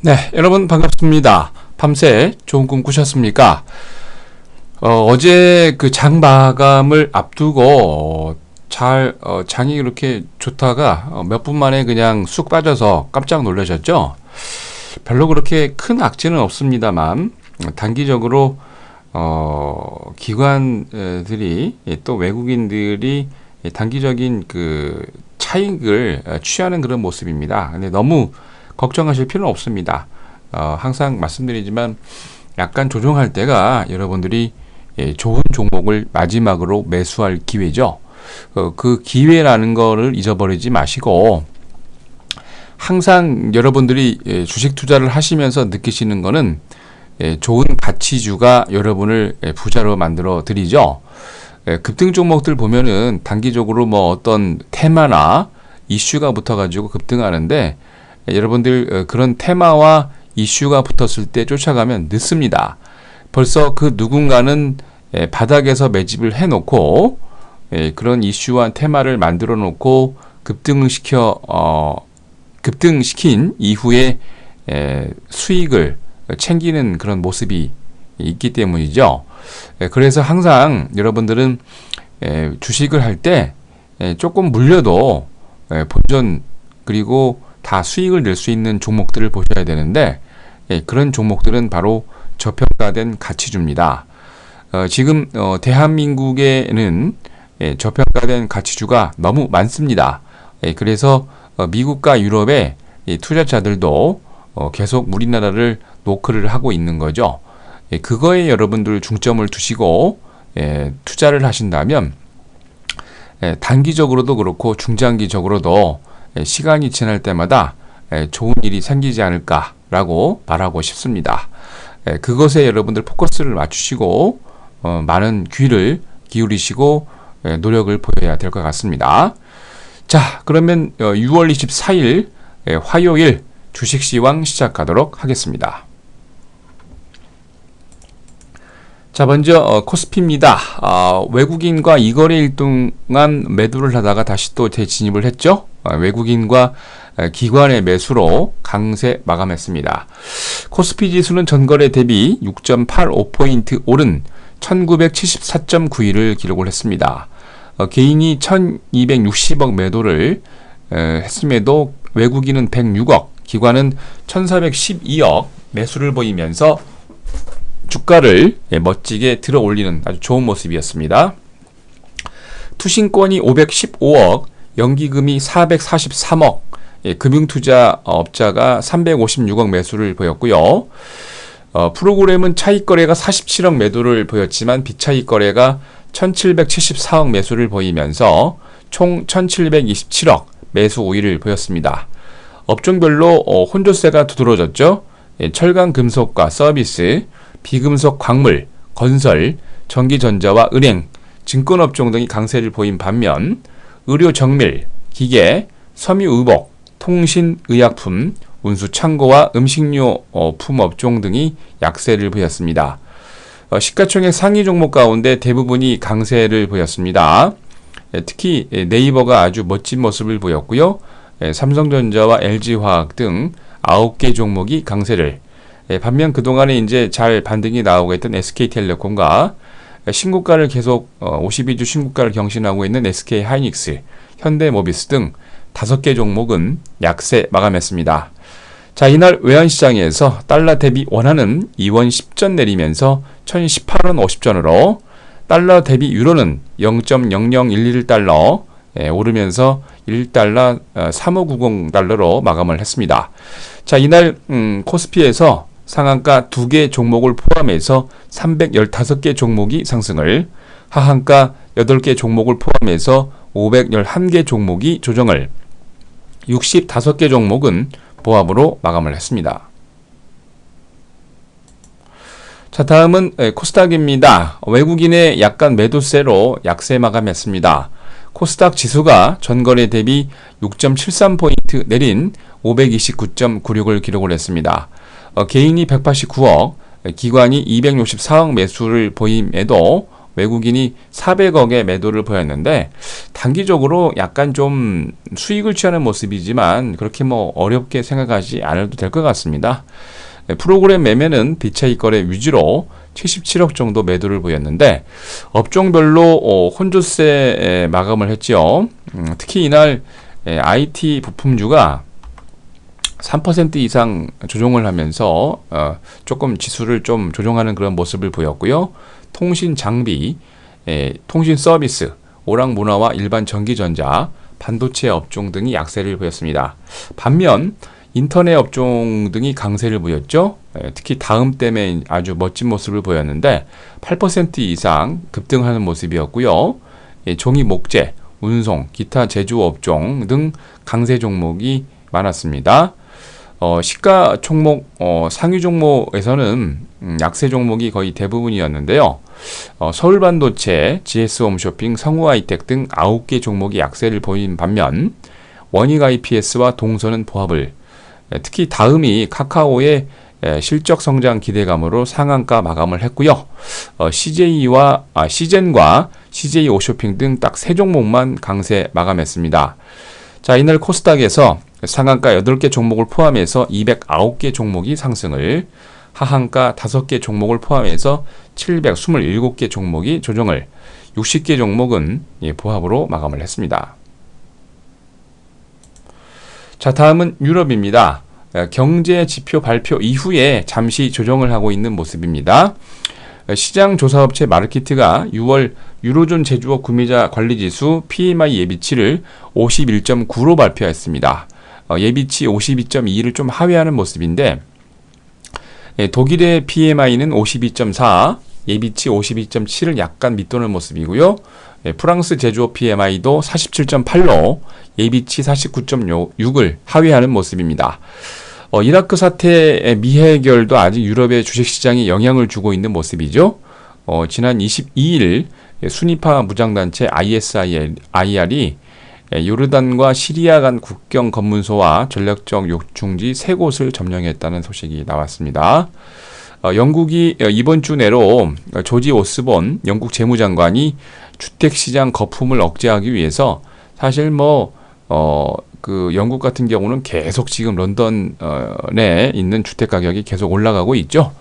네, 여러분 반갑습니다. 밤새 좋은 꿈 꾸셨습니까? 어, 제 그 장 마감을 앞두고 어, 잘 어, 장이 이렇게 좋다가 어, 몇분 만에 그냥 쑥 빠져서 깜짝 놀라셨죠? 별로 그렇게 큰 악재는 없습니다만 단기적으로 어, 기관들이 예, 또 외국인들이 예, 단기적인 그 차익을 어, 취하는 그런 모습입니다. 근데 너무 걱정하실 필요는 없습니다. 어, 항상 말씀드리지만 약간 조정할 때가 여러분들이 예, 좋은 종목을 마지막으로 매수할 기회죠. 어, 그 기회라는 거를 잊어버리지 마시고 항상 여러분들이 예, 주식 투자를 하시면서 느끼시는 거는 예, 좋은 가치주가 여러분을 예, 부자로 만들어 드리죠. 예, 급등 종목들 보면은 단기적으로 뭐 어떤 테마나 이슈가 붙어가지고 급등하는데 예, 여러분들 어, 그런 테마와 이슈가 붙었을 때 쫓아가면 늦습니다. 벌써 그 누군가는 예, 바닥에서 매집을 해놓고 예, 그런 이슈와 테마를 만들어 놓고 급등시켜 어, 급등시킨 이후에 에, 수익을 챙기는 그런 모습이 있기 때문이죠. 에, 그래서 항상 여러분들은 에, 주식을 할 때 조금 물려도 에, 본전 그리고 다 수익을 낼 수 있는 종목들을 보셔야 되는데 예, 그런 종목들은 바로 저평가된 가치주입니다. 어, 지금 어, 대한민국에는 예, 저평가된 가치주가 너무 많습니다. 예, 그래서 어, 미국과 유럽의 이 투자자들도 어, 계속 우리나라를 노크를 하고 있는 거죠. 예, 그거에 여러분들 중점을 두시고 예, 투자를 하신다면 예, 단기적으로도 그렇고 중장기적으로도 예, 시간이 지날 때마다 예, 좋은 일이 생기지 않을까라고 말하고 싶습니다. 예, 그것에 여러분들 포커스를 맞추시고 어, 많은 귀를 기울이시고 예, 노력을 보여야 될 것 같습니다. 자, 그러면 어, 6월 24일 예, 화요일 주식시황 시작하도록 하겠습니다. 자, 먼저 어, 코스피입니다. 아, 외국인과 이거래일 동안 매도를 하다가 다시 또 재진입을 했죠. 아, 외국인과 에, 기관의 매수로 강세 마감했습니다. 코스피 지수는 전거래 대비 6.85포인트 오른 1974.91을 기록을 했습니다. 어, 개인이 1260억 매도를 에, 했음에도 외국인은 106억, 기관은 1412억 매수를 보이면서 주가를 예, 멋지게 들어 올리는 아주 좋은 모습이었습니다. 투신권이 515억, 연기금이 443억, 예, 금융투자업자가 356억 매수를 보였고요. 어, 프로그램은 차익 거래가 47억 매도를 보였지만 비차익 거래가 1774억 매수를 보이면서 총 1727억 매수 우위를 보였습니다. 업종별로 어, 혼조세가 두드러졌죠. 예, 철강 금속과 서비스, 비금속 광물, 건설, 전기전자와 은행, 증권업종 등이 강세를 보인 반면 의료 정밀, 기계, 섬유 의복, 통신, 의약품, 운수 창고와 음식료 어, 품업종 등이 약세를 보였습니다. 어, 시가총액 상위 종목 가운데 대부분이 강세를 보였습니다. 예, 특히 예, 네이버가 아주 멋진 모습을 보였고요. 예, 삼성전자와 LG화학 등 9개 종목이 강세를 예, 반면 그동안에 이제 잘 반등이 나오고 있던 SK텔레콤과 신고가를 계속 어, 52주 신고가를 경신하고 있는 SK 하이닉스, 현대모비스 등 다섯 개 종목은 약세 마감했습니다. 자, 이날 외환시장에서 달러 대비 원화는 2원 10전 내리면서 1018원 50전으로 달러 대비 유로는 0.0011달러 예, 오르면서 1달러 어, 3590달러로 마감을 했습니다. 자, 이날 음, 코스피에서 상한가 2개 종목을 포함해서 315개 종목이 상승을, 하한가 8개 종목을 포함해서 511개 종목이 조정을, 65개 종목은 보합으로 마감을 했습니다. 자, 다음은 코스닥입니다. 외국인의 약간 매도세로 약세 마감했습니다. 코스닥 지수가 전거래 대비 6.73포인트 내린 529.96을 기록을 했습니다. 어, 개인이 189억, 기관이 264억 매수를 보임에도 외국인이 400억의 매도를 보였는데 단기적으로 약간 좀 수익을 취하는 모습이지만 그렇게 뭐 어렵게 생각하지 않아도 될 것 같습니다. 네, 프로그램 매매는 비차익 거래 위주로 77억 정도 매도를 보였는데 업종별로 어, 혼조세 마감을 했지요. 음, 특히 이날 IT 부품주가 3% 이상 조정을 하면서 어, 조금 지수를 좀 조정하는 그런 모습을 보였고요. 통신 장비, 에, 통신 서비스, 오락 문화와 일반 전기전자, 반도체 업종 등이 약세를 보였습니다. 반면 인터넷 업종 등이 강세를 보였죠. 에, 특히 다음 때문에 아주 멋진 모습을 보였는데 8% 이상 급등하는 모습이었고요. 예, 종이 목재, 운송, 기타 제조 업종 등 강세 종목이 많았습니다. 어, 시가 종목 어, 상위 종목에서는 음, 약세 종목이 거의 대부분이었는데요. 어, 서울반도체, GS홈쇼핑, 성우하이텍 등 9개 종목이 약세를 보인 반면 원익 IPS와 동서는 보합을 특히 다음이 카카오의 실적 성장 기대감으로 상한가 마감을 했고요. 어, CJ와 아, 시젠과 CJ 오쇼핑 등 딱 세 종목만 강세 마감했습니다. 자, 이날 코스닥에서 상한가 8개 종목을 포함해서 209개 종목이 상승을, 하한가 5개 종목을 포함해서 727개 종목이 조정을, 60개 종목은 보합으로 마감을 했습니다. 자, 다음은 유럽입니다. 경제 지표 발표 이후에 잠시 조정을 하고 있는 모습입니다. 시장 조사업체 마르키트가 6월 유로존 제조업 구매자 관리지수 PMI 예비치를 51.9로 발표했습니다. 어, 예비치 52.2를 좀 하회하는 모습인데 예, 독일의 PMI는 52.4, 예비치 52.7을 약간 밑도는 모습이고요. 예, 프랑스 제조업 PMI도 47.8로 예비치 49.6을 하회하는 모습입니다. 어, 이라크 사태의 미해결도 아직 유럽의 주식시장에 영향을 주고 있는 모습이죠. 어, 지난 22일 순위파 무장단체 ISIR이 요르단과 시리아 간 국경 검문소와 전략적 요충지 세 곳을 점령했다는 소식이 나왔습니다. 어, 영국이 이번 주 내로 조지 오스본 영국 재무장관이 주택시장 거품을 억제하기 위해서 사실 뭐, 어, 그 영국 같은 경우는 계속 지금 런던에 있는 주택 가격이 계속 올라가고 있죠.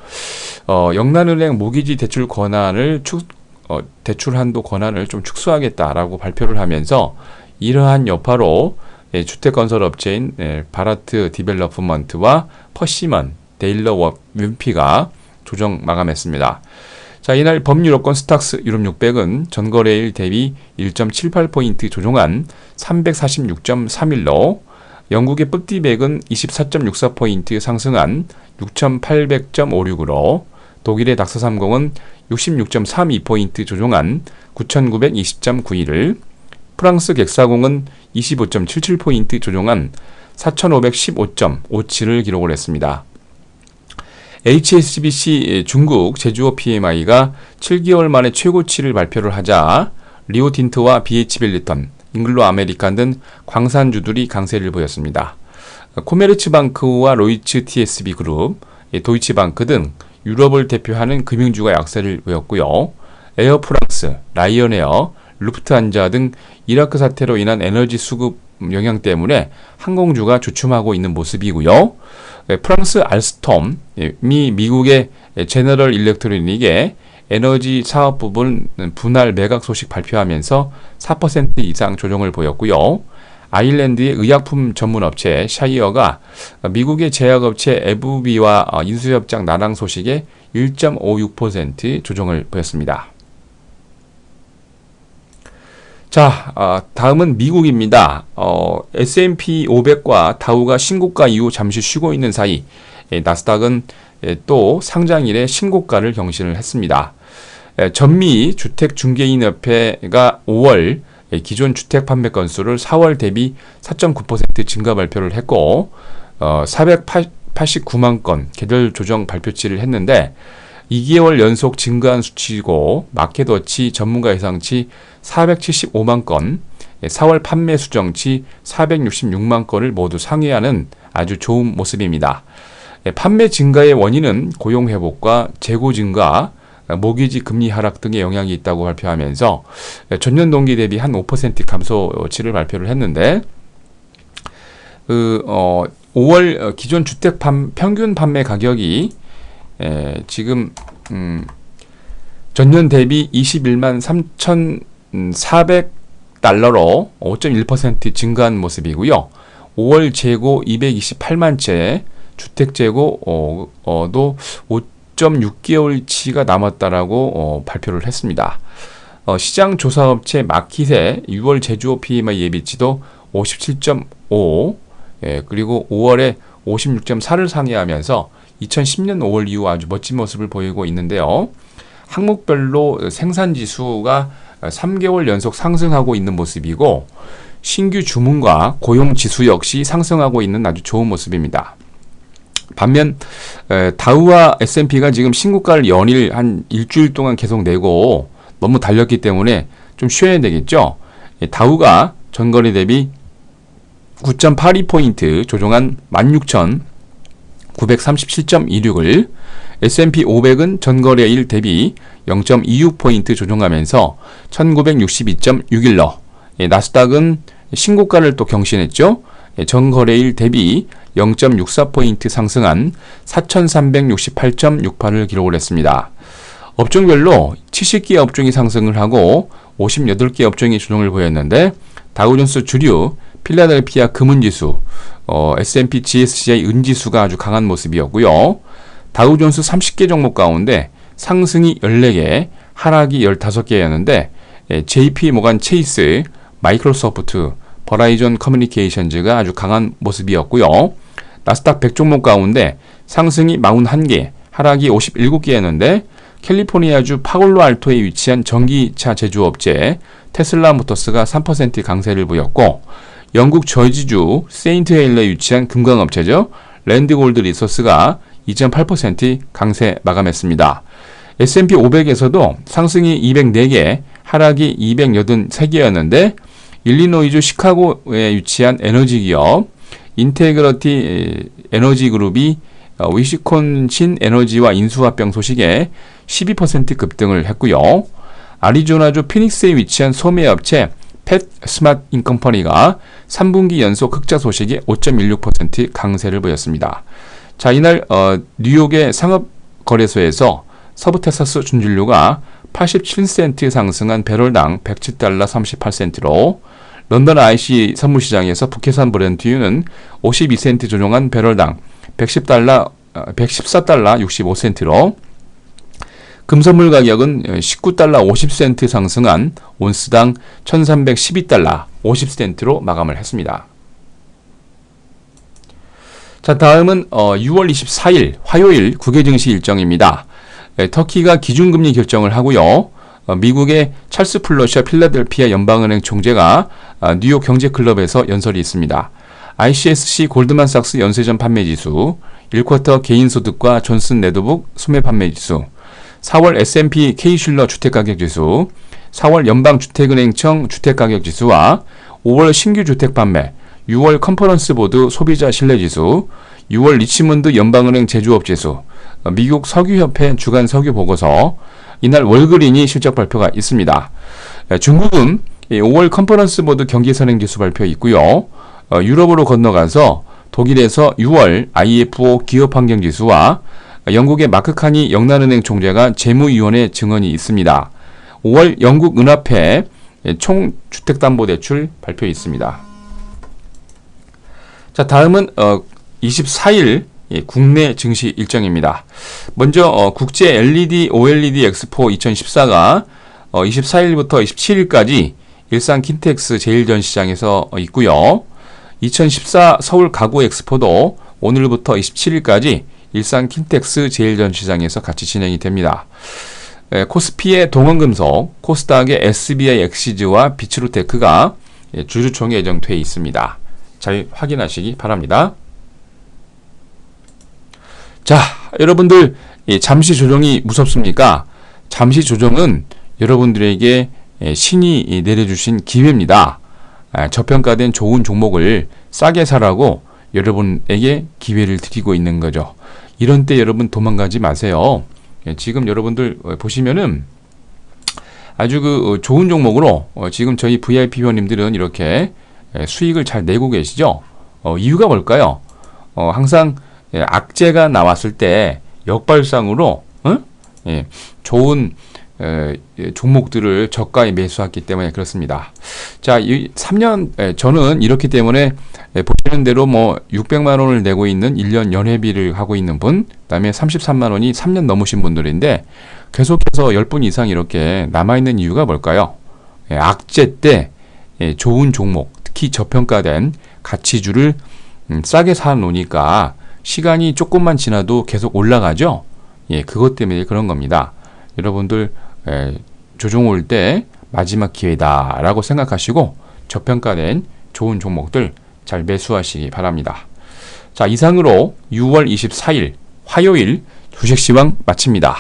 어, 영란은행 모기지 대출 권한을 축, 어, 대출 한도 권한을 좀 축소하겠다라고 발표를 하면서 이러한 여파로 예, 주택 건설 업체인 예, 바라트 디벨로프먼트와 퍼시먼 데일러 윈피가 조정 마감했습니다. 자, 이날 법유로권 스탁스 유럽 600은 전거래일 대비 1.78포인트 조정한 346.31로 영국의 뿌띠백은 24.64포인트 상승한 6,800.56으로 독일의 닥스30은 66.32포인트 조정한 9,920.91을 프랑스 객사공은 25.77포인트 조정한 4,515.57을 기록을 했습니다. HSBC 중국 제주업 PMI가 7개월 만에 최고치를 발표를 하자 리오틴트와 BH빌리턴, 잉글로 아메리칸 등 광산주들이 강세를 보였습니다. 코메르츠 방크와 로이츠 TSB 그룹, 도이치방크 등 유럽을 대표하는 금융주가 약세를 보였고요. 에어프랑스, 라이언에어, 루프트한자 등 이라크 사태로 인한 에너지 수급 영향 때문에 항공주가 주춤하고 있는 모습이고요. 네, 프랑스 알스톰이 예, 미국의 제너럴 일렉트로닉의 에너지 사업 부분 분할 매각 소식 발표하면서 4% 이상 조정을 보였고요. 아일랜드의 의약품 전문 업체 샤이어가 미국의 제약업체 에브비와 인수협장 나랑 소식에 1.56% 조정을 보였습니다. 자, 어, 다음은 미국입니다. 어, S&P 500과 다우가 신고가 이후 잠시 쉬고 있는 사이 예, 나스닥은 예, 또 상장일에 신고가를 경신을 했습니다. 예, 전미 주택중개인협회가 5월 예, 기존 주택 판매 건수를 4월 대비 4.9% 증가 발표를 했고 어, 489만 건 개별 조정 발표치를 했는데 2개월 연속 증가한 수치이고 마켓워치 전문가 예상치 475만 건, 4월 판매 수정치 466만 건을 모두 상회하는 아주 좋은 모습입니다. 판매 증가의 원인은 고용 회복과 재고 증가, 모기지 금리 하락 등의 영향이 있다고 발표하면서 전년 동기 대비 한 5% 감소치를 발표를 했는데 그 어, 5월 기존 주택 판, 평균 판매 가격이 에, 지금 음, 전년 대비 21만 3,400달러로 5.1% 증가한 모습이고요. 5월 재고 228만 채, 주택 재고 어, 어도 5.6개월치가 남았다라고 어, 발표를 했습니다. 어, 시장 조사업체 마킷의 6월 제주업 PMI 예비치도 57.5, 예, 그리고 5월에 56.4를 상회하면서 2010년 5월 이후 아주 멋진 모습을 보이고 있는데요. 항목별로 생산 지수가 3개월 연속 상승하고 있는 모습이고 신규 주문과 고용 지수 역시 상승하고 있는 아주 좋은 모습입니다. 반면 다우와 S&P가 지금 신고가를 연일 한 일주일 동안 계속 내고 너무 달렸기 때문에 좀 쉬어야 되겠죠. 다우가 전거래 대비 9.82포인트 조정한 16,937.26을 S&P 500은 전거래일 대비 0.26포인트 조정하면서 1962.61러 예, 나스닥은 신고가를 또 경신했죠. 예, 전거래일 대비 0.64포인트 상승한 4,368.68을 기록을 했습니다. 업종별로 70개 업종이 상승을 하고 58개 업종이 조정을 보였는데 다우존스 주류, 필라델피아 금은지수, 어, S&P GSCI 은지수가 아주 강한 모습이었고요. 다우존스 30개 종목 가운데 상승이 14개, 하락이 15개였는데 예, JP 모간 체이스, 마이크로소프트, 버라이전 커뮤니케이션즈가 아주 강한 모습이었고요. 나스닥 100 종목 가운데 상승이 41개, 하락이 57개였는데 캘리포니아주 파골로 알토에 위치한 전기차 제조업체 테슬라 모터스가 3% 강세를 보였고 영국 저지주 세인트 헤일러에 위치한 금광업체죠. 랜드골드 리소스가 2.8% 강세 마감했습니다. S&P 500에서도 상승이 204개, 하락이 283개였는데 일리노이주 시카고에 위치한 에너지 기업 인테그러티 에너지 그룹이 어, 위시콘신 에너지와 인수합병 소식에 12% 급등을 했고요. 아리조나주 피닉스에 위치한 소매업체 펫 스마트 인컴퍼니가 3분기 연속 흑자 소식에 5.16% 강세를 보였습니다. 자, 이날 어, 뉴욕의 상업 거래소에서 서부 텍사스 준진료가 87센트 상승한 배럴당 107달러 38센트로 런던 IC 선물 시장에서 북해산 브렌트유는 52센트 조정한 배럴당 110달러 114달러 65센트로 금선물 가격은 19달러 50센트 상승한 온스당 1312달러 50센트로 마감을 했습니다. 자, 다음은 어, 6월 24일 화요일 국외 증시 일정입니다. 네, 터키가 기준금리 결정을 하고요. 어, 미국의 찰스 플러시아 필라델피아 연방은행 총재가 어, 뉴욕 경제클럽에서 연설이 있습니다. ICSC 골드만삭스 연쇄전 판매지수, 1쿼터 개인소득과 존슨 네드북 소매 판매지수, 4월 S&P K슐러 주택가격지수, 4월 연방주택은행청 주택가격지수와 5월 신규 주택 판매, 6월 컨퍼런스 보드 소비자 신뢰지수, 6월 리치몬드 연방은행 제조업지수, 어, 미국 석유협회 주간 석유 보고서, 이날 월그린이 실적 발표가 있습니다. 중국은 5월 컨퍼런스 보드 경기 선행 지수 발표 있고요. 어, 유럽으로 건너가서 독일에서 6월 IFO 기업 환경 지수와 영국의 마크 칸이 영란은행 총재가 재무위원회 증언이 있습니다. 5월 영국 은합회 총 주택담보대출 발표 있습니다. 자 다음은 어, 24일 예, 국내 증시 일정입니다. 먼저 어, 국제 LED OLED 엑스포 2014가 어, 24일부터 27일까지 일산 킨텍스 제일전시장에서 어, 있고요. 2014 서울 가구 엑스포도 오늘부터 27일까지 일산 킨텍스 제일전시장에서 같이 진행이 됩니다. 에, 코스피의 동원금속, 코스닥의 SBI 엑시즈와 비츠루테크가 예, 주주총회 예정돼 있습니다. 잘 확인하시기 바랍니다. 자, 여러분들 잠시 조정이 무섭습니까? 잠시 조정은 여러분들에게 신이 내려주신 기회입니다. 저평가된 좋은 종목을 싸게 사라고 여러분에게 기회를 드리고 있는 거죠. 이런 때 여러분 도망가지 마세요. 예, 지금 여러분들 어, 보시면은 아주 그 어, 좋은 종목으로 어, 지금 저희 VIP 회원님들은 이렇게 예, 수익을 잘 내고 계시죠. 어, 이유가 뭘까요? 어, 항상 예, 악재가 나왔을 때 역발상으로 좋은 종목들을 저가에 매수했기 때문에 그렇습니다. 자, 이 3년 에, 저는 이렇기 때문에 에, 보시는 대로 뭐 600만 원을 내고 있는 1년 연회비를 하고 있는 분, 그다음에 33만 원이 3년 넘으신 분들인데 계속해서 10분 이상 이렇게 남아 있는 이유가 뭘까요? 예, 악재 때 예, 좋은 종목, 특히 저평가된 가치주를 음, 싸게 사 놓으니까 시간이 조금만 지나도 계속 올라가죠. 예, 그것 때문에 그런 겁니다. 여러분들 에, 조종 올 때 마지막 기회다라고 생각하시고 저평가된 좋은 종목들 잘 매수하시기 바랍니다. 자, 이상으로 6월 24일 화요일 주식시황 마칩니다.